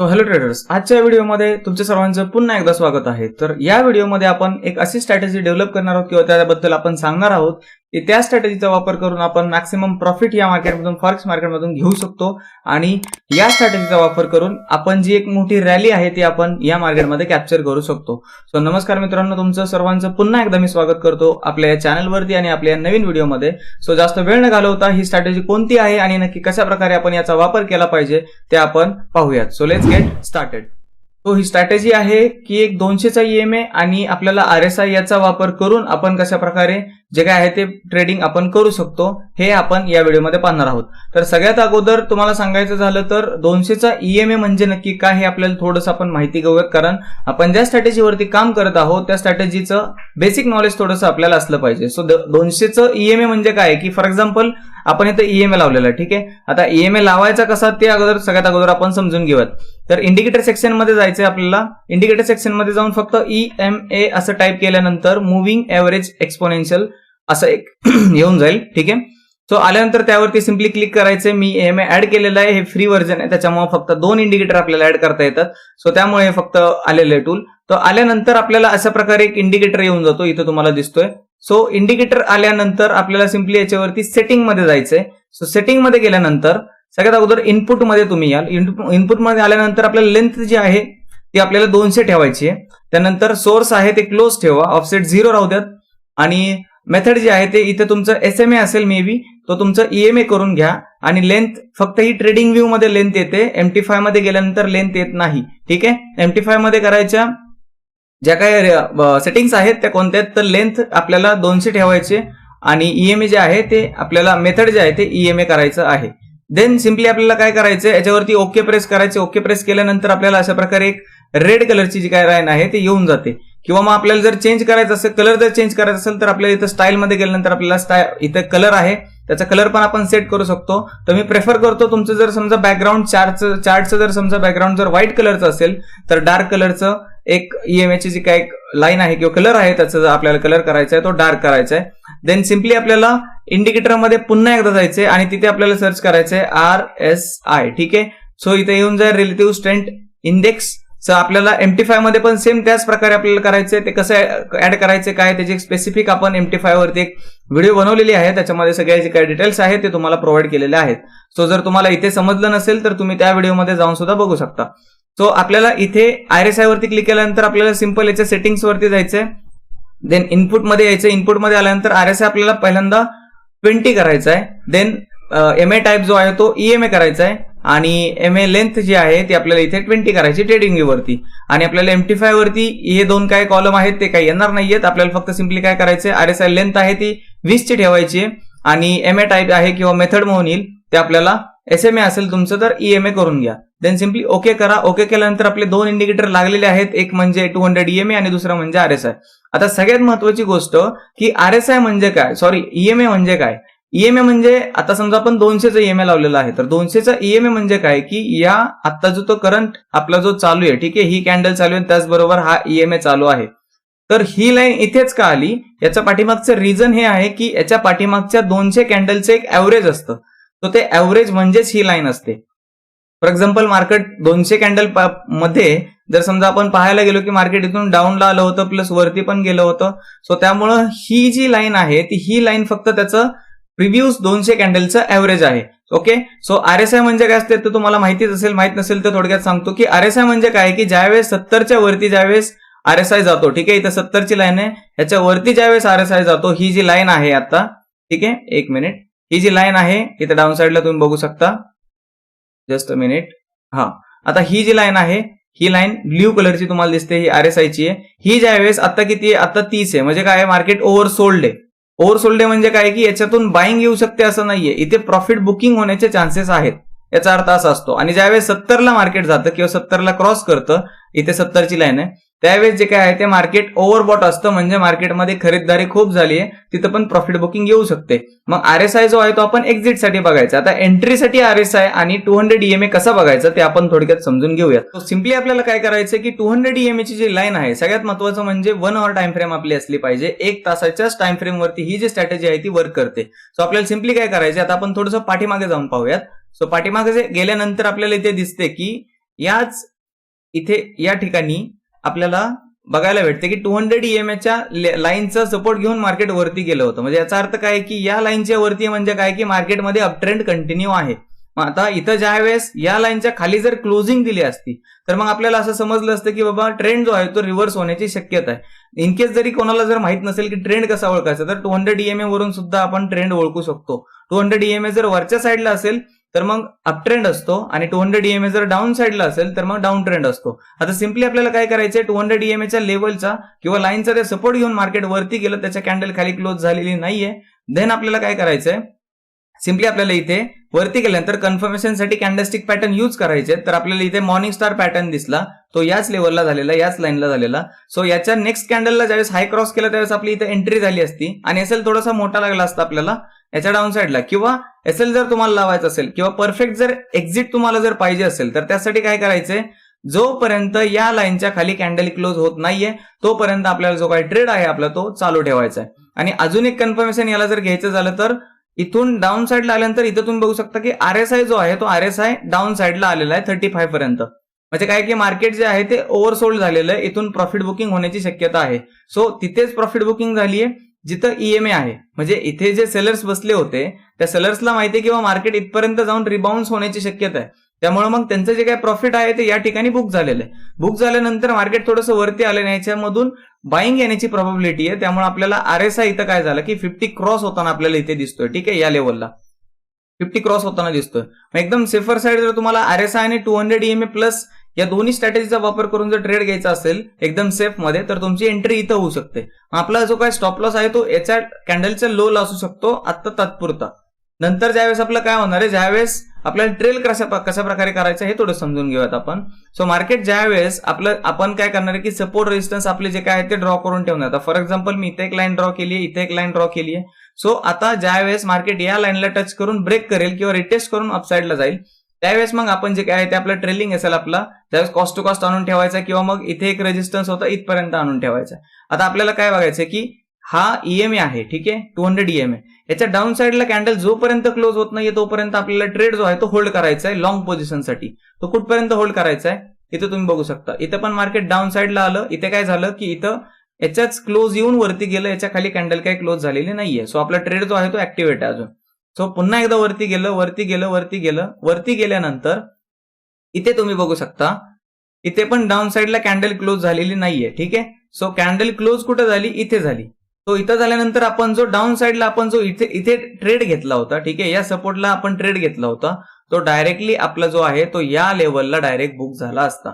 तो hello traders आजच्या व्हिडिओमध्ये तुमच्या सर्वांचं पुन्हा एकदा स्वागत आहे. तर या व्हिडिओमध्ये आपण एक अशी स्ट्रॅटेजी डेव्हलप करणार आहोत किंवा त्याबद्दल आपण सांगणार आहोत त्या स्ट्रॅटेजीचा वापर करून आपण मॅक्सिमम प्रॉफिट या मार्केटमधून फॉरेक्स मार्केटमधून घेऊ शकतो. आणि या स्ट्रॅटेजीचा वापर करून आपण जी एक मोठी रॅली आहे ती आपण या मार्केटमध्ये कॅप्चर करू शकतो. सो नमस्कार मित्रांनो तुमचं सर्वांचं पुन्हा एकदा मी स्वागत करतो आपल्या या चॅनलवरती आणि आपल्या या नवीन व्हिडिओमध्ये सो जास्त वेळ न घालवता ही स्ट्रॅटेजी कोणती आहे आणि नक्की कशा प्रकारे आपण याचा वापर केला पाहिजे ते आपण पाहूयात. सो लेट्स गेट स्टार्टेड तो ही स्ट्रॅटेजी आहे की एक दोनशेचा ईएमए आणि आपल्याला आर एस आय याचा वापर करून आपण कशा प्रकारे जे काय आहे ते ट्रेडिंग आपण करू शकतो हे आपण या व्हिडिओमध्ये पाहणार आहोत. तर सगळ्यात अगोदर तुम्हाला सांगायचं झालं तर दोनशेचा ईएमए म्हणजे नक्की काय हे आपल्याला थोडंसं आपण माहिती घेऊयात. कारण आपण ज्या स्ट्रॅटेजीवरती काम करत आहोत त्या स्ट्रॅटेजीचं बेसिक नॉलेज थोडंसं आपल्याला असलं पाहिजे. सो दोनशेचं ईएमए म्हणजे काय? की फॉर एक्झाम्पल आपण इथं ईएमए लावलेलं आहे ठीक आहे? आता ईएमए लावायचा कसा ते अगोदर सगळ्यात अगोदर आपण समजून घेऊयात. तर इंडिकेटर सेक्शनमध्ये जायचंय आपल्याला. इंडिकेटर सेक्शनमध्ये जाऊन फक्त ई एम ए असं टाईप केल्यानंतर मुव्हिंग एव्हरेज एक्सपोनेन्शियल असं एक येऊन जाईल ठीक आहे? सो आल्यानंतर त्यावरती सिम्पली क्लिक करायचं मी एम ए ऍड केलेलं आहे हे फ्री व्हर्जन आहे. त्याच्यामुळे फक्त दोन इंडिकेटर आपल्याला ऍड करता येतात सो त्यामुळे फक्त आलेलं आहे टूल तर आल्यानंतर आपल्याला अशा प्रकारे एक इंडिकेटर येऊन जातो. इथं तुम्हाला दिसतोय. सो इंडिकेटर आल्यानंतर आपल्याला सिम्पली याच्यावरती सेटिंगमध्ये जायचंय. सो सेटिंगमध्ये गेल्यानंतर सगळ्यात अगोदर इनपुटमध्ये तुम्ही याल. इनपुटमध्ये आल्यानंतर आपल्याला लेंथ जी आहे ती आपल्याला दोनशे ठेवायची आहे. त्यानंतर सोर्स आहे ते क्लोज ठेवा. ऑफसेट झिरो राहू द्यात. आणि मेथड जे आहे ते इथे तुमचं एस एम ए असेल मे बी तो तुमचं ईएमए करून घ्या आणि लेंथ फक्त ही ट्रेडिंग व्ह्यू मध्ये लेंथ येते. एमटी फायमध्ये गेल्यानंतर लेंथ येत नाही. ठीक आहे? एमटी फायमध्ये करायच्या ज्या काही सेटिंग्स आहेत त्या कोणत्या आहेत? तर लेंथ आपल्याला दोनशे ठेवायचे आणि ईएमए जे आहे ते आपल्याला मेथड जे आहे ते ईएमए करायचं आहे. देन सिम्पली आपल्याला काय करायचं याच्यावरती ओके प्रेस करायचे. ओके प्रेस केल्यानंतर आपल्याला अशा प्रकारे एक रेड कलरची जी काय लाईन आहे ते येऊन जाते. किंवा मग आपल्याला जर चेंज करायचं असेल कलर जर चेंज करायचा असेल तर आपल्याला इथं स्टाईलमध्ये गेल्यानंतर आपल्याला स्टाय इथं कलर आहे. त्याचा कलर पण आपण सेट करू शकतो. तर मी प्रेफर करतो तुमचं जर समजा बॅकग्राऊंड चार्टचं चार्टचं जर समजा बॅकग्राऊंड जर व्हाईट कलरचं असेल तर डार्क कलरचं एक ईएमएची जी काय लाईन आहे किंवा कलर आहे त्याचा आपल्याला कलर करायचा आहे तो डार्क करायचा आहे. देन सिम्पली आपल्याला इंडिकेटरमध्ये पुन्हा एकदा जायचंय आणि तिथे आपल्याला सर्च करायचंय आर एस आय ठीक आहे? सो इथे येऊन जाईल रिलेटिव्ह स्ट्रेंथ इंडेक्स सर आपल्याला एमटी फायमध्ये पण सेम त्याच प्रकारे आपल्याला करायचे ते कसं ऍड करायचे काय त्याची स्पेसिफिक आपण एमटी फाय वरती एक व्हिडिओ बनवलेली आहे. त्याच्यामध्ये सगळ्या जे काही डिटेल्स आहेत ते तुम्हाला प्रोव्हाइड केलेले आहेत. सो जर तुम्हाला इथे समजलं नसेल तर तुम्ही त्या व्हिडिओमध्ये जाऊन सुद्धा बघू शकता. सो आपल्याला इथे आर एस आय वरती क्लिक केल्यानंतर आपल्याला सिंपल याच्या सेटिंग्स वरती जायचंय. देन इनपुटमध्ये यायचं इनपुटमध्ये आल्यानंतर आर एस आय आपल्याला पहिल्यांदा ट्वेंटी करायचा आहे देन एम ए टाईप जो आहे तो ई एम ए करायचा आहे आणि एम ए लेंथ जी आहे ती आपल्याला इथे ट्वेंटी करायची ट्रेडिंग वरती. आणि आपल्याला एमटी फाय वरती हे दोन काय कॉलम आहेत ते काही येणार नाहीयेत. आपल्याला फक्त सिम्पली काय करायचं आर एस आय लेंथ आहे ती वीसची ठेवायची आणि एम ए टाईप आहे किंवा मेथड म्हणून येईल ते आपल्याला एस एम ए असेल तुमचं तर ईएमए करून घ्या. देन सिम्पली ओके करा. ओके केल्यानंतर आपले दोन इंडिकेटर लागलेले आहेत. एक म्हणजे टू हंड्रेड ईएमए आणि दुसरा म्हणजे आर एस आय आता सगळ्यात महत्वाची गोष्ट की आर एस आय म्हणजे काय? सॉरी ईएमए म्हणजे काय? ईएमए म्हणजे आता समजा आपण दोनशेचा ईएमए लावलेला आहे तर दोनशेचा ईएमए म्हणजे काय? की या आता जो तो करंट आपला जो चालू आहे ठीक आहे ही कॅन्डल चालू आहे त्याचबरोबर हा ईएमए चालू आहे. तर ही लाईन इथेच का आली? याच्या पाठीमागचं रिझन हे आहे की याच्या पाठीमागच्या दोनशे कॅन्डलचं एक ऍव्हरेज असतं. तर ते ऍव्हरेज म्हणजेच ही लाईन असते. फॉर एक्झाम्पल मार्केट दोनशे कॅन्डलमध्ये जर समजा आपण पाहायला गेलो की मार्केट इथून डाऊनला आलं होतं प्लस वरती पण गेलं होतं सो त्यामुळं ही जी लाईन आहे ती ही लाईन फक्त त्याचं प्रिव्ह्यूज दोनशे कॅन्डलचं ऍव्हरेज आहे. Okay so R S I म्हणजे काय असते? तर तुम्हाला माहितीच असेल माहीत नसेल तर थोडक्यात सांगतो की आर एस आय म्हणजे काय? की ज्यावेळेस सत्तरच्या वरती ज्यावेळेस आर एस आय जातो ठीक आहे? इथं सत्तरची लाईन आहे. ह्याच्या वरती ज्यावेळेस आर एस आय जातो ही जी लाईन आहे आता ठीक आहे? एक मिनिट ही जी लाईन आहे इथं डाऊन साईडला तुम्ही बघू शकता. जस्ट अ मिनिट हा. आता ही जी लाईन आहे ही लाईन ब्ल्यू कलरची तुम्हाला दिसते ही आर एस आयची आहे. ही ज्यावेळेस आता किती आहे? आता तीस आहे. म्हणजे काय मार्केट ओव्हर सोल्ड आहे. ओव्हरसोल्ड म्हणजे काय की याच्यातून बाईंग येऊ शकते असं नाहीये. इथे प्रॉफिट बुकिंग होण्याचे चान्सेस आहेत. याचा अर्थ असा असतो. आणि ज्यावेळेस सत्तरला मार्केट जातं किंवा सत्तरला क्रॉस करतं इथे सत्तरची लाईन आहे. त्यावेळेस जे काय आहे ते मार्केट ओव्हरबॉट असतं. म्हणजे मार्केटमध्ये खरीददारी खूप झाली आहे. तिथं पण प्रॉफिट बुकिंग येऊ शकते. मग आर एस आय जो आहे तो आपण एक्झिटसाठी बघायचा. आता एंट्रीसाठी आर एस आय आणि टू हंड्रेड ईएमए कसा बघायचं ते आपण थोडक्यात समजून घेऊयात. सिम्पली आपल्याला काय करायचं की टू हंड्रेड ईएमएची जी लाईन आहे सगळ्यात महत्वाचं म्हणजे वन आवर टाइम फ्रेम आपली असली पाहिजे. एक तासाच्याच टाइम फ्रेम वरती ही जी स्ट्रॅटेजी आहे ती वर्क करते. सो आपल्याला सिम्पली काय करायचं आता आपण थोडंसं पाठीमागे जाऊन पाहूयात. सो पाठीमागे गेल्यानंतर आपल्याला इथे दिसते की याच इथे या ठिकाणी आपल्याला बघायला भेटते की टू हंड्रेड ईएमएच्या लाईनचा सपोर्ट घेऊन मार्केट वरती गेलं होतं. म्हणजे याचा अर्थ काय की या लाईनच्या वरती म्हणजे काय की मार्केटमध्ये अपट्रेंड कंटिन्यू आहे. मग आता इथं ज्या वेळेस या लाईनच्या खाली जर क्लोजिंग दिली असती तर मग आपल्याला असं समजलं असतं की बाबा ट्रेंड जो आहे तो रिव्हर्स होण्याची शक्यता आहे. इन केस जरी कोणाला जर माहीत नसेल की ट्रेंड कसा ओळखायचा तर टू हंड्रेड ईएमए वरून सुद्धा आपण ट्रेंड ओळखू शकतो. टू हंड्रेड ईएमए जर वरच्या साईडला असेल तर मग अप ट्रेंड असतो. आणि टू हंड्रेड ईएमए जर डाऊन साईडला असेल तर मग डाऊन ट्रेंड असतो. आता सिम्पली आपल्याला काय करायचंय? टू हंड्रेड ईएमएच्या लेवलचा किंवा लाईनचा ते सपोर्ट घेऊन मार्केट वरती गेलं त्याच्या कॅन्डल खाली क्लोज झालेली नाहीये. देन आपल्याला काय करायचंय? सिम्पली आपल्याला इथे वरती गेल्यानंतर कन्फर्मेशनसाठी कॅन्डलस्टिक पॅटर्न यूज करायचे. तर आपल्याला इथे मॉर्निंग स्टार पॅटर्न दिसला. तो याच लेवलला झालेला याच लाईनला झालेला. सो याच्या नेक्स्ट कॅन्डलला ज्यावेळेस हाय क्रॉस केला त्यावेळेस आपली इथे एंट्री झाली असती. आणि असेल थोडासा मोठा लागला असता आपल्याला याच्या डाऊन साईडला किंवा एसएल जर तुम्हाला लावायचं असेल किंवा परफेक्ट जर एक्झिट तुम्हाला जर पाहिजे असेल तर त्यासाठी काय करायचंय? जोपर्यंत या लाईनच्या खाली कॅन्डल क्लोज होत नाहीये तोपर्यंत आपल्याला जो काही ट्रेड आहे आपला तो चालू ठेवायचा आहे आणि अजून एक कन्फर्मेशन याला जर घ्यायचं झालं तर इथून डाऊन साईडला आल्यानंतर इथं तुम्ही बघू शकता की आर एस आय जो आहे तो आर एस आय डाऊन साईडला आलेला आहे थर्टी फाय पर्यंत. म्हणजे काय की मार्केट जे आहे ते ओव्हरसोल्ड झालेलं आहे. इथून प्रॉफिट बुकिंग होण्याची शक्यता आहे. सो तिथेच प्रॉफिट बुकिंग झाली आहे जिथं ईएमए आहे. म्हणजे इथे जे सेलर्स बसले होते त्या सेलर्सला माहिती आहे किंवा मार्केट इथपर्यंत जाऊन रिबाउन्स होण्याची शक्यता आहे. त्यामुळे मग त्यांचं जे काही प्रॉफिट आहे ते या ठिकाणी बुक झालेलं आहे. बुक झाल्यानंतर मार्केट थोडंसं वरती आलं नाही. याच्यामधून बाईंग येण्याची प्रॉबिलिटी आहे. त्यामुळे आपल्याला आर एस आय इथं काय झालं की फिफ्टी क्रॉस होताना आपल्याला इथे दिसतोय. ठीक आहे? या लेवलला फिफ्टी क्रॉस होताना दिसतोय. एकदम सेफर साईड जर तुम्हाला आर एस आय आणि टू हंड्रेड ईएमए प्लस या दोन्ही स्ट्रॅटेजीचा वापर करून जर ट्रेड घ्यायचा असेल एकदम सेफमध्ये तर तुमची एंट्री इथं होऊ शकते. आपला जो काय स्टॉप लॉस आहे तो याच्या कॅन्डलच्या लो ला असू शकतो आत्ता तात्पुरता. नंतर ज्यावेळेस आपलं काय होणार आहे ज्यावेळेस आपल्याला ट्रेल कशा कशा प्रकारे करायचं हे थोडं समजून घेऊयात आपण. सो मार्केट ज्यावेळेस आपलं आपण काय करणार आहे की सपोर्ट रेजिस्टन्स आपले जे काय आहे ते ड्रॉ करून ठेवणार आता फॉर एक्झाम्पल मी इथे एक लाईन ड्रॉ केली आहे इथे एक लाईन ड्रॉ केली आहे. सो आता ज्यावेळेस मार्केट या लाईनला टच करून ब्रेक करेल किंवा रिटेस्ट करून अपसाईडला जाईल त्यावेळेस मग आपण जे काय आहे ते आपलं ट्रेलिंग असेल आपला त्यावेळेस कॉस्ट टू कॉस्ट आणून ठेवायचा किंवा मग इथे एक रेजिस्टन्स होता इथपर्यंत आणून ठेवायचा. आता आपल्याला काय बघायचं की हा ईएमए आहे ठीक आहे? टू हंड्रेड ईएमए याच्या डाऊन साईडला कॅन्डल जोपर्यंत क्लोज होत नाहीये तोपर्यंत आपल्याला ट्रेड जो आहे तो होल्ड करायचा आहे लॉंग पोझिशनसाठी तो कुठपर्यंत होल्ड करायचा आहे इथं तुम्ही बघू शकता. इथं पण मार्केट डाऊन साईडला आलं. इथे काय झालं की इथं याच्याच क्लोज येऊन वरती गेलं याच्या खाली कॅन्डल काही क्लोज झालेली नाहीये. सो आपला ट्रेड जो आहे तो ऍक्टिव्हेट आहे अजून. सो पुन्हा एकदा वरती गेलं वरती गेलं वरती गेलं. वरती गेल्यानंतर इथे तुम्ही बघू शकता इथे पण डाऊन साईडला कॅन्डल क्लोज झालेली नाहीये ठीक आहे? सो कॅन्डल क्लोज कुठं झाली? इथे झाली. तो इथं झाल्यानंतर आपण जो डाऊन साईडला आपण जो इथे इथे ट्रेड घेतला होता ठीक आहे? या सपोर्टला आपण ट्रेड घेतला होता. तो डायरेक्टली आपला जो आहे तो या लेवलला डायरेक्ट बुक झाला असता.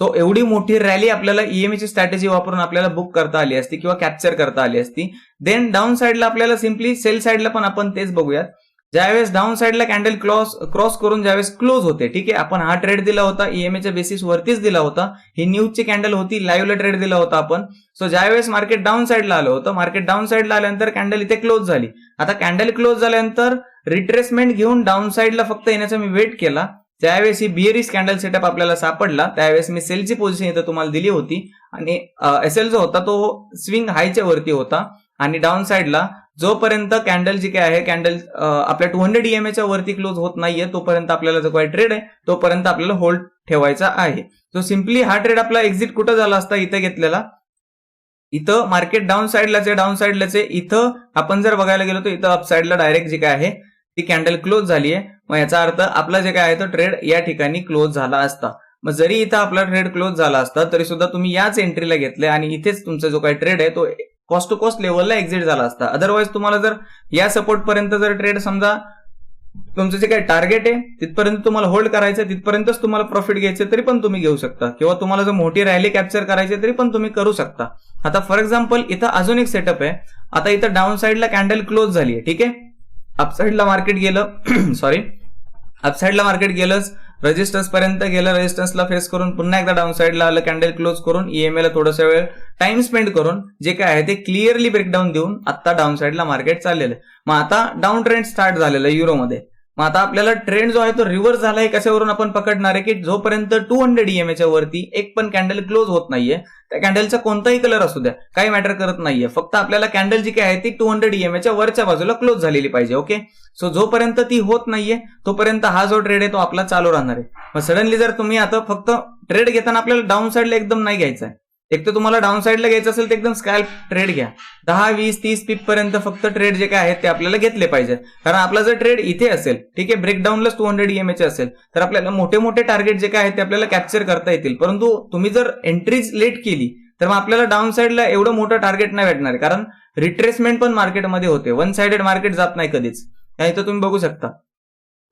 तो एवढी मोठी रॅली आपल्याला ईएमईची स्ट्रॅटेजी वापरून आपल्याला बुक करता आली असती किंवा कॅप्चर करता आली असती. देन डाऊन साईडला आपल्याला सिम्पली सेल साईडला पण आपण तेच बघूयात. ज्यावेळेस डाऊन साईडला कॅन्डल क्रॉस क्रॉस करून ज्यावेळेस क्लोज होते ठीक आहे? आपण हा ट्रेड दिला होता ईएमएच्या बेसिस वरतीच दिला होता. ही न्यूजची कॅन्डल होती लाईव्हला ट्रेड दिला होता आपण. सो ज्यावेळेस मार्केट डाऊन साईडला आलं होतं मार्केट डाऊन साईडला आल्यानंतर कॅन्डल इथे क्लोज झाली. आता कॅन्डल क्लोज झाल्यानंतर रिट्रेसमेंट घेऊन डाऊन साईडला फक्त येण्याचा मी वेट केला. ज्यावेळेस ही बिअरिस कॅन्डल सेटअप आपल्याला सापडला त्यावेळेस मी सेलची पोझिशन इथं तुम्हाला दिली होती. आणि एस एल जो होता तो स्विंग हायच्या वरती होता. आणि डाऊन साईडला जोपर्यंत कॅन्डल जी काय आहे कॅन्डल आपल्या टू हंड्रेड ईएमएच्या वरती क्लोज होत नाहीये तोपर्यंत आपल्याला जो काही ट्रेड आहे तोपर्यंत आपल्याला होल्ड ठेवायचा आहे. सो सिम्पली हा ट्रेड आपला एक्झिट कुठं झाला असता इथे घेतलेला? इथं मार्केट डाऊन साईडलाच आहे डाऊन साईडलाच आहे इथं आपण जर बघायला गेलो तर इथं अप साईडला डायरेक्ट जे काय आहे ती कॅन्डल क्लोज झाली आहे मग याचा अर्थ आपला जे काय आहे तो ट्रेड या ठिकाणी क्लोज झाला असता. मग जरी इथं आपला ट्रेड क्लोज झाला असता तरी सुद्धा तुम्ही याच एंट्रीला घेतले आणि इथेच तुमचा जो काही ट्रेड आहे तो कॉस्ट टू कॉस्ट लेवलला एक्झिट झाला असता. अदरवाईज तुम्हाला जर या सपोर्ट पर्यंत जर ट्रेड समजा तुमचं जे काही टार्गेट आहे तिथपर्यंत तुम्हाला होल्ड करायचं तिथपर्यंतच तुम्हाला प्रॉफिट घ्यायचं तरी पण तुम्ही घेऊ शकता. किंवा तुम्हाला जर मोठी रॅली कॅप्चर करायची तरी पण तुम्ही करू शकता. आता फॉर एक्झाम्पल इथं अजून एक सेटअप आहे. आता इथं डाऊन साईडला कॅन्डल क्लोज झाली आहे ठीक आहे? अपसाईडला मार्केट गेलं सॉरी अपसाईडला मार्केट गेलंच रेजिस्टन्स पर्यंत गेलं रेजिस्टन्सला फेस करून पुन्हा एकदा डाऊन साईडला आलं कॅन्डल क्लोज करून ईएमएला थोडासा वेळ टाइम स्पेंड करून जे काय आहे ते क्लिअरली ब्रेकडाऊन देऊन आता डाऊन साईडला मार्केट चाललेलं आहे. मग आता डाऊन ट्रेंड स्टार्ट झालेलं आहे युरोमध्ये मग आता आपल्याला ट्रेंड जो आहे तो रिव्हर्स झाला आहे कशावरून आपण पकडणार आहे की जोपर्यंत टू हंड्रेड ईएमएच्या वरती एक पण कॅन्डल क्लोज होत नाहीये त्या कॅन्डलचा कोणताही कलर असू द्या काही मॅटर करत नाहीये. फक्त आपल्याला कॅन्डल जी काय आहे ती टू हंड्रेड ईएमएच्या वरच्या बाजूला क्लोज झालेली पाहिजे ओके सो जोपर्यंत ती होत नाहीये तोपर्यंत हा जो ट्रेड आहे तो आपला चालू राहणार आहे. मग सडनली जर तुम्ही आता फक्त ट्रेड घेताना आपल्याला डाऊन साईडला एकदम नाही घ्यायचा आहे एक तर तुम्हाला डाऊन साईडला घ्यायचं असेल तर एकदम स्कॅल्प ट्रेड घ्या. दहा वीस तीस पीप पर्यंत फक्त ट्रेड जे काय आहेत ते आपल्याला घेतले पाहिजे. कारण आपला जर ट्रेड इथे असेल ठीक आहे ब्रेकडाऊनलाच टू हंड्रेड ईएमएचे असेल तर आपल्याला मोठे मोठे टार्गेट जे काय आहेत ते आपल्याला कॅप्चर करता येतील. परंतु तुम्ही जर एंट्रीज लेट केली तर मग आपल्याला डाऊन साईडला एवढं मोठं टार्गेट नाही भेटणार. कारण रिट्रेसमेंट पण मार्केटमध्ये होते. वन साइडेड मार्केट जात नाही कधीच. त्या इथं तुम्ही बघू शकता.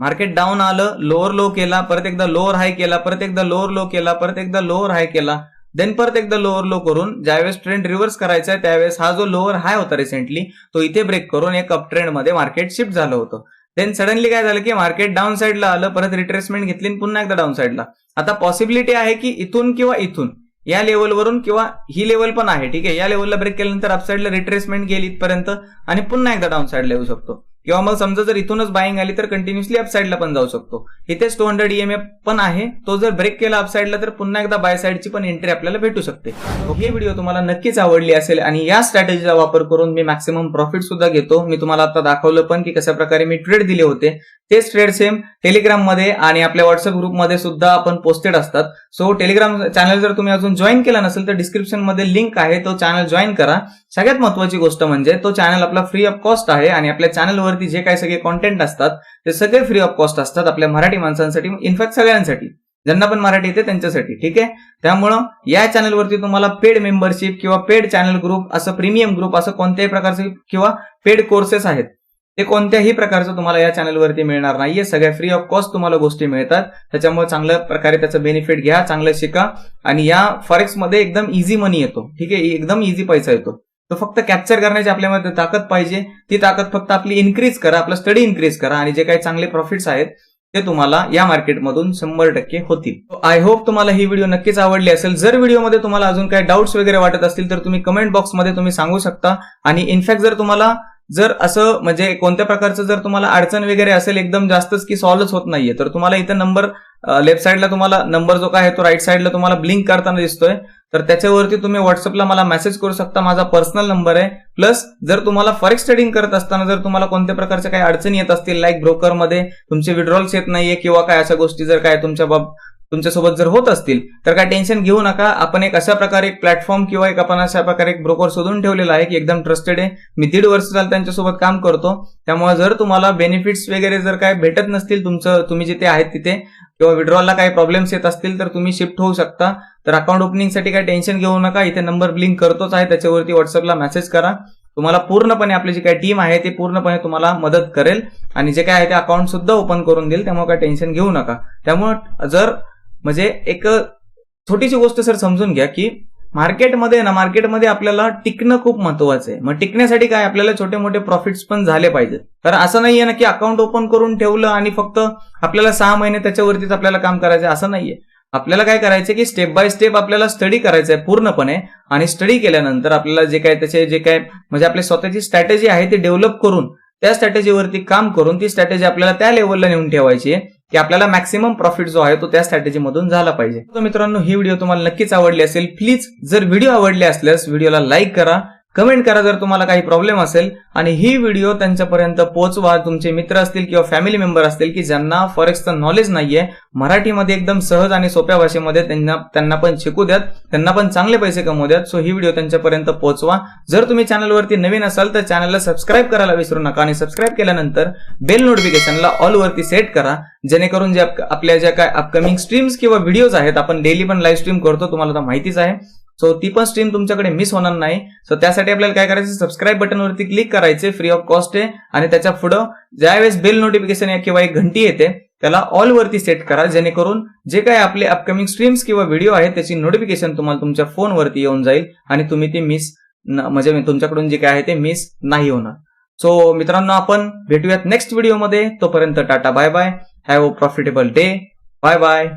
मार्केट डाऊन आलं लोअर लो केला परत एकदा लोअर हाय केला परत एकदा लोअर लो केला परत एकदा लोअर हाय केला देन परत एकदा लोअर लो करून ज्यावेळेस ट्रेंड रिव्हर्स करायचा आहे त्यावेळेस हा जो लोअर हाय होता रिसेंटली तो इथे ब्रेक करून एक अप ट्रेंडमध्ये मार्केट शिफ्ट झालं होतं. देन सडनली काय झालं की मार्केट डाऊन साईडला आलं परत रिट्रेसमेंट घेतली आणि पुन्हा एकदा डाऊन साईडला आता पॉसिबिलिटी आहे की इथून किंवा इथून या लेवलवरून किंवा ही लेवल पण आहे ठीक आहे? या लेवलला ब्रेक केल्यानंतर अपसाईडला रिट्रेसमेंट गेली इथपर्यंत आणि पुन्हा एकदा डाऊन साईडला येऊ शकतो. किंवा मग समजा जर इथूनच बाईंग आली तर कंटिन्युअसली अपसाईडला पण जाऊ शकतो. इथेच टू हंड्रेड ईएमएफ पण आहे. तो जर ब्रेक केला अपसाईडला तर पुन्हा एकदा बाय साईडची पण एंट्री आपल्याला भेटू शकते. ही व्हिडिओ तुम्हाला नक्कीच आवडली असेल आणि या स्ट्रॅटेजीचा वापर करून मी मॅक्सिमम प्रॉफिट सुद्धा घेतो. मी तुम्हाला आता दाखवलं पण की कशा प्रकारे मी ट्रेड दिले होते. तेच ट्रेड सेम टेलिग्राममध्ये आणि आपल्या व्हॉट्सअप ग्रुपमध्ये सुद्धा आपण पोस्टेड असतात. सो टेलिग्राम चॅनल जर तुम्ही अजून जॉईन केला नसेल तर डिस्क्रिप्शनमध्ये लिंक आहे. तो चॅनल जॉईन करा. सगळ्यात महत्वाची गोष्ट म्हणजे तो चॅनल आपला फ्री ऑफ कॉस्ट आहे आणि आपल्या चॅनलवरती जे काही सगळे कॉन्टेंट असतात ते सगळे फ्री ऑफ कॉस्ट असतात आपल्या मराठी माणसांसाठी इनफॅक्ट सगळ्यांसाठी. ज्यांना पण मराठी येते त्यांच्यासाठी ठीक आहे? त्यामुळं या चॅनलवरती तुम्हाला पेड मेंबरशिप किंवा पेड चॅनल ग्रुप असं प्रीमियम ग्रुप असं कोणत्याही प्रकारचे किंवा पेड कोर्सेस आहेत ते कोणत्याही प्रकारचं तुम्हाला या चॅनलवरती मिळणार नाहीये. सगळ्या फ्री ऑफ कॉस्ट तुम्हाला गोष्टी मिळतात. त्याच्यामुळे चांगल्या प्रकारे त्याचं बेनिफिट घ्या चांगलं शिका. आणि या फॉरेक्समध्ये एकदम इझी मनी येतो ठीक आहे? एकदम इझी पैसा येतो. तर फक्त कॅप्चर करण्याची आपल्यामध्ये ताकद पाहिजे. ती ताकद फक्त आपली इन्क्रीज करा आपला स्टडी इन्क्रीज करा आणि जे काही चांगले प्रॉफिट्स आहेत ते तुम्हाला या मार्केटमधून शंभर टक्के होतील. आय होप तुम्हाला ही व्हिडिओ नक्कीच आवडली असेल. जर व्हिडिओमध्ये तुम्हाला अजून काही डाऊट्स वगैरे वाटत असतील तर तुम्ही कमेंट बॉक्समध्ये तुम्ही सांगू शकता. आणि इनफॅक्ट जर तुम्हाला जर असं म्हणजे कोणत्या प्रकारचं जर तुम्हाला अडचण वगैरे असेल एकदम जास्तच की सॉल्वच होत नाहीये तर तुम्हाला इथं नंबर लेफ्ट साईडला तुम्हाला नंबर जो काय आहे तो राईट साईडला तुम्हाला ब्लिंक करताना दिसतोय. तर त्याच्यावरती तुम्ही व्हॉट्सअपला मला मेसेज करू शकता. माझा पर्सनल नंबर आहे. प्लस जर तुम्हाला फॉरेक्स ट्रेडिंग करत असताना जर तुम्हाला कोणत्या प्रकारच्या काही अडचणी येत असतील लाईक ब्रोकरमध्ये तुमचे विड्रॉल्स येत नाहीये किंवा काय अशा गोष्टी जर काय तुमच्या बाब तुमच्यासोबत जर होत असतील तर काय टेन्शन घेऊ नका. आपण एक अशा प्रकारे एक प्लॅटफॉर्म किंवा एक आपण अशा प्रकारे एक ब्रोकर शोधून ठेवलेला आहे की एकदम ट्रस्टेड आहे. मी दीड वर्ष झालं त्यांच्यासोबत काम करतो. त्यामुळे जर तुम्हाला बेनिफिट्स वगैरे जर काय भेटत नसतील तुमचं तुम्ही जिथे आहेत तिथे किंवा विड्रॉलला काही प्रॉब्लेम्स येत असतील तर तुम्ही शिफ्ट होऊ शकता. तर अकाउंट ओपनिंगसाठी काही टेन्शन घेऊ नका. इथे नंबर ब्लिंक करतोच आहे. त्याच्यावरती व्हॉट्सअपला मेसेज करा. तुम्हाला पूर्णपणे आपली जी काही टीम आहे ती पूर्णपणे तुम्हाला मदत करेल. आणि जे काय आहे ते अकाउंट सुद्धा ओपन करून देईल. त्यामुळे काही टेन्शन घेऊ नका. त्यामुळे जर म्हणजे एक छोटीशी गोष्ट सर समजून घ्या की मार्केटमध्ये ना मार्केटमध्ये आपल्याला टिकणं खूप महत्वाचं आहे. मग टिकण्यासाठी काय आपल्याला छोटे मोठे प्रॉफिट्स पण झाले पाहिजेत. कारण असं नाहीये ना की अकाउंट ओपन करून ठेवलं आणि फक्त आपल्याला सहा महिने त्याच्यावरतीच आपल्याला काम करायचं असं नाहीये. आपल्याला काय करायचं की स्टेप बाय स्टेप आपल्याला स्टडी करायचं आहे पूर्णपणे आणि स्टडी केल्यानंतर आपल्याला जे काय त्याचे जे काय म्हणजे आपली स्वतःची स्ट्रॅटेजी आहे ती डेव्हलप करून त्या स्ट्रॅटेजीवरती काम करून ती स्ट्रॅटेजी आपल्याला त्या लेवलला नेऊन ठेवायची आहे. की आपल्याला मॅक्सिमम प्रॉफिट जो आहे तो त्या स्ट्रॅटेजी मधून झाला पाहिजे. तर मित्रांनो ही व्हिडिओ तुम्हाला नक्कीच आवडली असेल. प्लीज जर व्हिडिओ आवडले असल्यास व्हिडिओला लाईक करा. कमेंट करा जर तुम्हाला काही प्रॉब्लेम असेल आणि ही व्हिडिओ त्यांच्यापर्यंत पोहोचवा. तुमचे मित्र असतील किंवा फॅमिली मेंबर असतील की ज्यांना फॉरेक्सचं नॉलेज नाहीये मराठीमध्ये एकदम सहज आणि सोप्या भाषेमध्ये त्यांना त्यांना पण शिकू द्यात त्यांना पण चांगले पैसे कमवू द्यात. सो ही व्हिडिओ त्यांच्यापर्यंत पोहोचवा. जर तुम्ही चॅनलवरती नवीन असाल तर चॅनलला सबस्क्राईब करायला विसरू नका आणि सबस्क्राईब केल्यानंतर बेल नोटिफिकेशनला ऑल वरती सेट करा. जेणेकरून जे आपल्या ज्या काय अपकमिंग स्ट्रीम्स किंवा व्हिडिओज आहेत आपण डेली पण लाईव्ह स्ट्रीम करतो तुम्हाला तर माहितीच आहे. सो ती पण स्ट्रीम तुमच्याकडे मिस होणार नाही. सो त्यासाठी आपल्याला काय करायचं? सबस्क्राईब बटनवरती क्लिक करायचे फ्री ऑफ कॉस्ट आहे. आणि त्याच्या पुढं ज्यावेळेस बेल नोटिफिकेशन किंवा एक घंटी येते त्याला ऑल वरती सेट करा जेणेकरून जे काही आपले अपकमिंग स्ट्रीम्स किंवा व्हिडिओ आहेत त्याची नोटिफिकेशन तुम्हाला तुमच्या फोनवरती येऊन जाईल आणि तुम्ही ते मिस म्हणजे तुमच्याकडून जे काय आहे ते मिस नाही होणार. सो मित्रांनो आपण भेटूयात नेक्स्ट व्हिडिओमध्ये तोपर्यंत tata bye bye have a profitable day bye bye